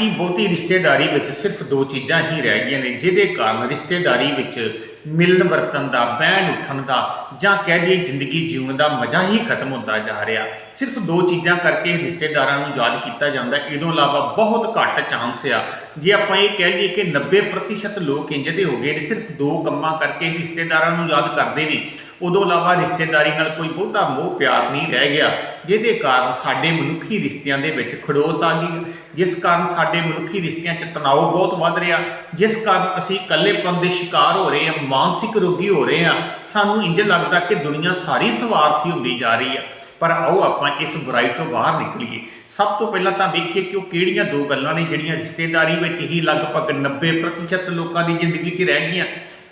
ਦੀ ਬਹੁਤੀ ਰਿਸ਼ਤੇਦਾਰੀ ਵਿੱਚ ਸਿਰਫ ਦੋ ਚੀਜ਼ਾਂ ਹੀ ਰਹਿ ਗਈਆਂ ਨੇ, ਜਿਹਦੇ ਕਾਰਨ ਰਿਸ਼ਤੇਦਾਰੀ ਵਿੱਚ ਮਿਲਣ ਵਰਤਨ ਦਾ, ਬਹਿਣ ਉੱਠਣ ਦਾ ਜਾਂ ਕਹਿ ਲਈਏ ਜ਼ਿੰਦਗੀ ਜਿਉਣ ਦਾ ਮਜ਼ਾ ਹੀ ਖਤਮ ਹੁੰਦਾ ਜਾ ਰਿਹਾ ਸਿਰਫ ਦੋ ਚੀਜ਼ਾਂ ਕਰਕੇ ਰਿਸ਼ਤੇਦਾਰਾਂ ਨੂੰ ਯਾਦ ਕੀਤਾ ਜਾਂਦਾ ਹੈ। ਇਹਦੋਂ ਇਲਾਵਾ ਬਹੁਤ ਘੱਟ ਚਾਂਸ ਆ ਜੇ ਆਪਾਂ ਇਹ ਕਹਿ ਲਈਏ ਕਿ 90% ਲੋਕ ਇੰਜ ਦੇ ਹੋ ਗਏ ਨੇ, ਸਿਰਫ ਦੋ ਕੰਮਾਂ ਕਰਕੇ ਰਿਸ਼ਤੇਦਾਰਾਂ ਨੂੰ ਯਾਦ ਕਰਦੇ ਨੇ ਉਦੋਂ ਇਲਾਵਾ ਰਿਸ਼ਤੇਦਾਰੀ ਨਾਲ ਕੋਈ ਬਹੁਤਾ ਮੋਹ ਪਿਆਰ ਨਹੀਂ ਰਹਿ ਗਿਆ, ਜਿਹਦੇ ਕਾਰਨ ਸਾਡੇ ਮਨੁੱਖੀ ਰਿਸ਼ਤਿਆਂ ਦੇ ਵਿੱਚ ਖੜੋਤ ਆ ਗਈ। ਜਿਸ ਕਾਰਨ ਸਾਡੇ ਮਨੁੱਖੀ ਰਿਸ਼ਤਿਆਂ 'ਚ ਤਣਾਅ ਬਹੁਤ ਵੱਧ ਰਿਹਾ, ਜਿਸ ਕਾਰਨ ਅਸੀਂ ਇਕੱਲੇਪਨ ਦੇ ਸ਼ਿਕਾਰ ਹੋ ਰਹੇ ਹਾਂ, ਮਾਨਸਿਕ ਰੋਗੀ ਹੋ ਰਹੇ ਹਾਂ, ਸਾਨੂੰ ਇੰਜ ਲੱਗਦਾ ਕਿ ਦੁਨੀਆ ਸਾਰੀ ਸਵਾਰਥੀ ਹੁੰਦੀ ਜਾ ਰਹੀ ਹੈ। ਪਰ ਆਓ ਆਪਾਂ ਇਸ ਬੁਰਾਈ ਚੋਂ ਬਾਹਰ ਨਿਕਲੀਏ। ਸਭ ਤੋਂ ਪਹਿਲਾਂ ਤਾਂ ਵੇਖੀਏ ਕਿ ਉਹ ਕਿਹੜੀਆਂ ਦੋ ਗੱਲਾਂ ਨੇ ਜਿਹੜੀਆਂ ਰਿਸ਼ਤੇਦਾਰੀ ਵਿੱਚ ਹੀ ਲਗਭਗ 90% ਲੋਕਾਂ ਦੀ ਜ਼ਿੰਦਗੀ 'ਚ ਰਹਿ ਗਈਆਂ।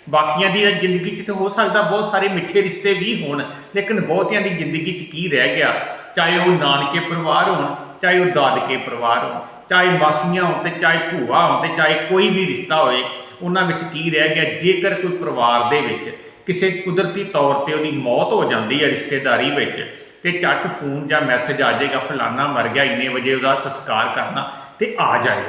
ਬਾਕੀਆਂ ਦੀ ਜ਼ਿੰਦਗੀ 'ਚ ਤਾਂ ਹੋ ਸਕਦਾ ਬਹੁਤ ਸਾਰੇ ਮਿੱਠੇ ਰਿਸ਼ਤੇ ਵੀ ਹੋਣ, ਲੇਕਿਨ ਬਹੁਤਿਆਂ ਦੀ ਜ਼ਿੰਦਗੀ 'ਚ ਕੀ ਰਹਿ ਗਿਆ? ਚਾਹੇ ਉਹ ਨਾਨਕੇ ਪਰਿਵਾਰ ਹੋਣ, ਚਾਹੇ ਉਹ ਦਾਦਕੇ ਪਰਿਵਾਰ ਹੋਣ, ਚਾਹੇ ਮਾਸੀਆਂ ਹੋਣ ਤੇ ਚਾਹੇ ਭੂਆ ਹੋਣ ਤੇ ਚਾਹੇ ਕੋਈ ਵੀ ਰਿਸ਼ਤਾ ਹੋਵੇ, ਉਹਨਾਂ ਵਿੱਚ ਕੀ ਰਹਿ ਗਿਆ? ਜੇਕਰ ਕੋਈ ਪਰਿਵਾਰ ਦੇ ਵਿੱਚ ਕਿਸੇ ਕੁਦਰਤੀ ਤੌਰ ਤੇ ਉਹਦੀ ਮੌਤ ਹੋ ਜਾਂਦੀ ਹੈ ਰਿਸ਼ਤੇਦਾਰੀ ਵਿੱਚ ਤੇ ਝੱਟ ਫੋਨ ਜਾਂ ਮੈਸੇਜ ਆ ਜਾਏਗਾ, ਫਲਾਨਾ ਮਰ ਗਿਆ, ਇੰਨੇ ਵਜੇ ਉਹਦਾ ਸੰਸਕਾਰ ਕਰਨਾ ਤੇ ਆ ਜਾਏ।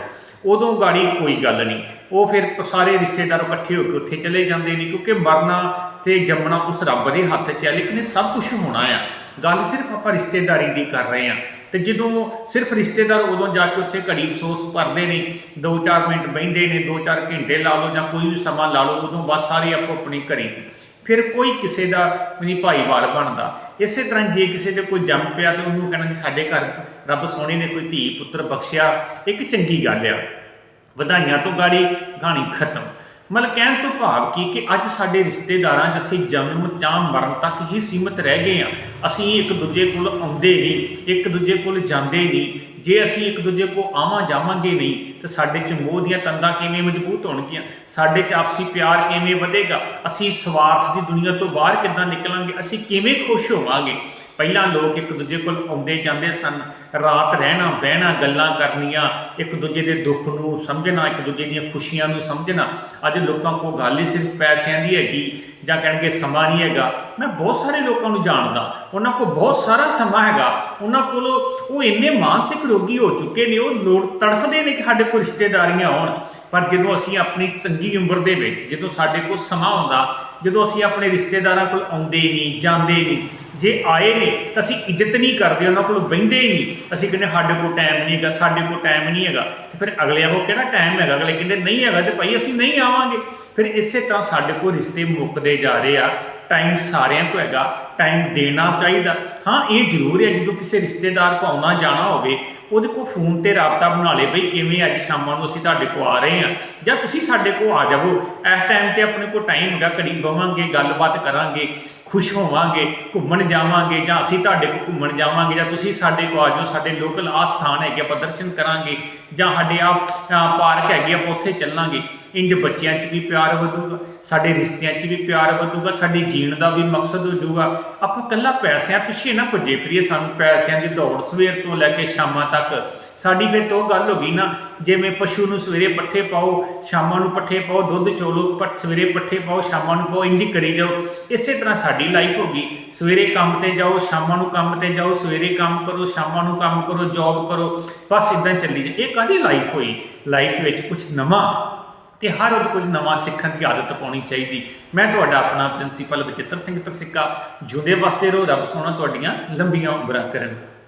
ਉਦੋਂ ਗਾੜੀ ਕੋਈ ਗੱਲ ਨਹੀਂ। ਉਹ ਫਿਰ ਸਾਰੇ ਰਿਸ਼ਤੇਦਾਰ ਇਕੱਠੇ ਹੋ ਕੇ ਉੱਥੇ ਚਲੇ ਜਾਂਦੇ ਨੇ ਕਿਉਂਕਿ ਮਰਨਾ ਤੇ ਜੰਮਣਾ ਉਸ ਰੱਬ ਦੇ ਹੱਥ 'ਚ ਹੈ, ਲੇਕਿਨ ਇਹ ਸਭ ਕੁਝ ਹੋਣਾ ਆ। ਗੱਲ ਸਿਰਫ ਆਪਾਂ ਰਿਸ਼ਤੇਦਾਰੀ ਦੀ ਕਰ ਰਹੇ ਆ ਤੇ ਜਦੋਂ ਸਿਰਫ ਰਿਸ਼ਤੇਦਾਰ ਉਦੋਂ ਜਾ ਕੇ ਉੱਥੇ ਘੜੀ ਅਫਸੋਸ ਭਰਦੇ ਨੇ 2-4 ਮਿੰਟ ਬਹਿੰਦੇ ਨੇ 2-4 ਘੰਟੇ ਲਾ ਲਓ ਜਾਂ ਕੋਈ ਵੀ ਸਮਾਂ ਲਾ ਲਓ, ਉਦੋਂ ਬਾਅਦ ਸਾਰੇ ਆਪੋ ਆਪਣੀ ਘਰੀ। ਫਿਰ ਕੋਈ ਕਿਸੇ ਦਾ ਵੀ ਨਹੀਂ ਭਾਈਵਾਲ ਬਣਦਾ। ਇਸੇ ਤਰ੍ਹਾਂ ਜੇ ਕਿਸੇ ਦੇ ਕੋਈ ਜੰਮ ਪਿਆ ਤੇ ਉਹਨੂੰ ਕਹਿਣਾ ਕਿ ਸਾਡੇ ਘਰ ਰੱਬ ਸੋਹਣੇ ਨੇ ਕੋਈ ਧੀ ਪੁੱਤਰ ਬਖਸ਼ਿਆ, ਇੱਕ ਚੰਗੀ ਗੱਲ ਆ। ਵਧਾਈਆਂ ਤੋਂ ਗਾੜੀ ਗਾਣੀ ਖਤਮ। ਮਤਲਬ ਕਹਿਣ ਤੋਂ ਭਾਵ ਕੀ ਕਿ ਅੱਜ ਸਾਡੇ ਰਿਸ਼ਤੇਦਾਰਾਂ 'ਚ ਅਸੀਂ ਜਨਮ ਜਾਂ ਮਰਨ ਤੱਕ ਹੀ ਸੀਮਿਤ ਰਹਿ ਗਏ ਆ। ਅਸੀਂ ਇੱਕ ਦੂਜੇ ਕੋਲ ਆਉਂਦੇ ਨਹੀਂ, ਇੱਕ ਦੂਜੇ ਕੋਲ ਜਾਂਦੇ ਨਹੀਂ। ਜੇ ਅਸੀਂ ਇੱਕ ਦੂਜੇ ਕੋ ਆਵਾਂ ਜਾਵਾਂਗੇ ਨਹੀਂ, ਤਾਂ ਸਾਡੇ 'ਚ ਮੋਹ ਦੀਆਂ ਤੰਦਾਂ ਕਿਵੇਂ ਮਜ਼ਬੂਤ ਹੋਣਗੀਆਂ? ਸਾਡੇ 'ਚ ਆਪਸੀ ਪਿਆਰ ਕਿਵੇਂ ਵਧੇਗਾ? ਅਸੀਂ ਸਵਾਰਥ ਦੀ ਦੁਨੀਆ ਤੋਂ ਬਾਹਰ ਕਿੱਦਾਂ ਨਿਕਲਾਂਗੇ? ਅਸੀਂ ਕਿਵੇਂ ਖੁਸ਼ ਹੋਵਾਂਗੇ? ਪਹਿਲਾਂ ਲੋਕ ਇੱਕ ਦੂਜੇ ਕੋਲ ਆਉਂਦੇ ਜਾਂਦੇ ਸਨ, ਰਾਤ ਰਹਿਣਾ, ਬਹਿਣਾ, ਗੱਲਾਂ ਕਰਨੀਆਂ, ਇੱਕ ਦੂਜੇ ਦੇ ਦੁੱਖ ਨੂੰ ਸਮਝਣਾ, ਇੱਕ ਦੂਜੇ ਦੀਆਂ ਖੁਸ਼ੀਆਂ ਨੂੰ ਸਮਝਣਾ। ਅੱਜ ਲੋਕਾਂ ਕੋਲ ਗੱਲ ਹੀ ਸਿਰਫ ਪੈਸਿਆਂ ਦੀ ਹੈਗੀ ਜਾਂ ਕਹਿਣਗੇ ਸਮਾਂ ਨਹੀਂ ਹੈਗਾ। ਮੈਂ ਬਹੁਤ ਸਾਰੇ ਲੋਕਾਂ ਨੂੰ ਜਾਣਦਾ। ਉਹਨਾਂ ਕੋਲ ਬਹੁਤ ਸਾਰਾ ਸਮਾਂ ਹੈਗਾ। ਉਹਨਾਂ ਕੋਲ ਉਹ ਇੰਨੇ ਮਾਨਸਿਕ ਰੋਗੀ ਹੋ ਚੁੱਕੇ ਨੇ, ਉਹ ਲੋੜ ਤੜਫਦੇ ਨੇ ਕਿ ਸਾਡੇ ਕੋਲ ਰਿਸ਼ਤੇਦਾਰੀਆਂ ਹੋਣ। ਪਰ ਜਦੋਂ ਅਸੀਂ ਆਪਣੀ ਚੰਗੀ ਉਮਰ ਦੇ ਵਿੱਚ, ਜਦੋਂ ਸਾਡੇ ਕੋਲ ਸਮਾਂ ਆਉਂਦਾ ਜਦੋਂ ਅਸੀਂ ਆਪਣੇ ਰਿਸ਼ਤੇਦਾਰਾਂ ਕੋਲ ਆਉਂਦੇ ਨਹੀਂ, ਜਾਂਦੇ ਨਹੀਂ, ਜੇ ਆਏ ਨੇ ਤਾਂ ਅਸੀਂ ਇੱਜ਼ਤ ਨਹੀਂ ਕਰਦੇ, ਉਹਨਾਂ ਕੋਲ ਬਹਿੰਦੇ ਹੀ ਨਹੀਂ। ਅਸੀਂ ਕਹਿੰਦੇ ਸਾਡੇ ਕੋਲ ਟਾਈਮ ਨਹੀਂ ਹੈਗਾ, ਸਾਡੇ ਕੋਲ ਟਾਈਮ ਨਹੀਂ ਹੈਗਾ। ਤੇ ਫਿਰ ਅਗਲਿਆਂ ਕੋਲ ਕਿਹੜਾ ਟਾਈਮ ਹੈਗਾ? ਅਗਲੇ ਕਹਿੰਦੇ ਨਹੀਂ ਹੈਗਾ ਤੇ ਭਾਈ ਅਸੀਂ ਨਹੀਂ ਆਵਾਂਗੇ। ਫਿਰ ਇਸੇ ਤਰ੍ਹਾਂ ਸਾਡੇ ਕੋਲ ਰਿਸ਼ਤੇ ਮੁੱਕਦੇ ਜਾ ਰਹੇ ਆ। ਟਾਈਮ ਸਾਰਿਆਂ ਕੋਲ ਹੈਗਾ ਟਾਈਮ ਦੇਣਾ ਚਾਹੀਦਾ। ਹਾਂ, ਇਹ ਜ਼ਰੂਰ ਹੈ, ਜਦੋਂ ਕਿਸੇ ਰਿਸ਼ਤੇਦਾਰ ਕੋ ਆਉਣਾ, ਜਾਣਾ ਹੋਵੇ, ਉਹਦੇ ਕੋਲ ਫੋਨ ਤੇ ਰਾਬਤਾ ਬਣਾ ਲੇ ਬਈ ਕਿਵੇਂ ਅੱਜ ਸ਼ਾਮਾਂ ਨੂੰ ਅਸੀਂ ਤੁਹਾਡੇ ਕੋਲ ਆ ਰਹੇ ਹਾਂ। ਜਾਂ ਤੁਸੀਂ ਸਾਡੇ ਕੋਲ ਆ ਜਾਵੋ। ਇਸ ਟਾਈਮ ਤੇ ਆਪਣੇ ਕੋਲ ਟਾਈਮ ਹੈਗਾ, ਘੜੀ ਬਵਾਂਗੇ, ਗੱਲਬਾਤ ਕਰਾਂਗੇ, ਖੁਸ਼ ਹੋਵਾਂਗੇ, ਘੁੰਮਣ ਜਾਵਾਂਗੇ, ਜਾਂ ਅਸੀਂ ਤੁਹਾਡੇ ਕੋਲ ਘੁੰਮਣ ਜਾਵਾਂਗੇ, ਜਾਂ ਤੁਸੀਂ ਸਾਡੇ ਕੋਲ ਆ ਜਾਓ, ਸਾਡੇ ਲੋਕਲ ਆ ਸਥਾਨ ਹੈਗੇ, ਆਪਾਂ ਦਰਸ਼ਨ ਕਰਾਂਗੇ, ਜਾਂ ਸਾਡੇ ਆ ਪਾਰਕ ਹੈਗੇ, ਆਪਾਂ ਉੱਥੇ ਚੱਲਾਂਗੇ। ਇੰਜ ਬੱਚਿਆਂ 'ਚ ਵੀ ਪਿਆਰ ਵਧੂਗਾ, ਸਾਡੇ ਰਿਸ਼ਤਿਆਂ 'ਚ ਵੀ ਪਿਆਰ ਵਧੂਗਾ, ਸਾਡੇ ਜੀਣ ਦਾ ਵੀ ਮਕਸਦ ਹੋ ਜਾਊਗਾ। ਆਪਾਂ ਕੱਲਾ ਪੈਸਿਆਂ ਪਿੱਛੇ ਨਾ ਭੱਜੇ ਫਿਰੀਏ ਸਾਨੂੰ ਪੈਸਿਆਂ ਦੀ ਦੌੜ ਸਵੇਰ ਤੋਂ ਲੈ ਕੇ ਸ਼ਾਮਾਂ ਤੱਕ। ਸਾਡੀ ਫਿਰ ਤੋਂ ਗੱਲ ਹੋ ਗਈ ਨਾ, ਜਿਵੇਂ ਪਸ਼ੂ ਨੂੰ ਸਵੇਰੇ ਪੱਠੇ ਪਾਓ ਸ਼ਾਮਾਂ ਨੂੰ ਪੱਠੇ ਪਾਓ, ਦੁੱਧ ਚੋਲੋ, ਪੱਠ ਸਵੇਰੇ ਪੱਠੇ ਪਾਓ, ਸ਼ਾਮਾਂ ਨੂੰ ਪਾਓ ਇੰਜ ਹੀ ਕਰੀ ਜਾਓ। ਇਸੇ ਤਰ੍ਹਾਂ ਸਾਡੀ ਲਾਈਫ ਹੋ ਗਈ। ਸਵੇਰੇ ਕੰਮ ਤੇ ਜਾਓ, ਸ਼ਾਮਾਂ ਨੂੰ ਕੰਮ ਤੇ ਜਾਓ, ਸਵੇਰੇ ਕੰਮ ਕਰੋ, ਸ਼ਾਮਾਂ ਨੂੰ ਕੰਮ ਕਰੋ ਜੌਬ ਕਰੋ। ਬਸ ਇਦਾਂ ਚੱਲੀ ਜਾ ਇਹ ਕਾਹਦੀ ਲਾਈਫ ਹੋਈ? ਲਾਈਫ ਵਿੱਚ ਕੁਝ ਨਵਾਂ ਤੇ ਹਰ ਰੋਜ਼ ਕੁਝ ਨਵਾਂ ਸਿੱਖਣ ਦੀ ਆਦਤ ਪਾਉਣੀ ਚਾਹੀਦੀ। ਮੈਂ ਤੁਹਾਡਾ ਆਪਣਾ ਪ੍ਰਿੰਸੀਪਲ ਬਚਿੱਤਰ ਸਿੰਘ ਤਰਸਿੱਕਾ ਜੁੜੇ ਵਾਸਤੇ ਰਹੋ ਰੱਬ ਸੋਹਣਾ ਤੁਹਾਡੀਆਂ ਲੰਬੀਆਂ ਉਮਰਾਂ ਕਰਨ।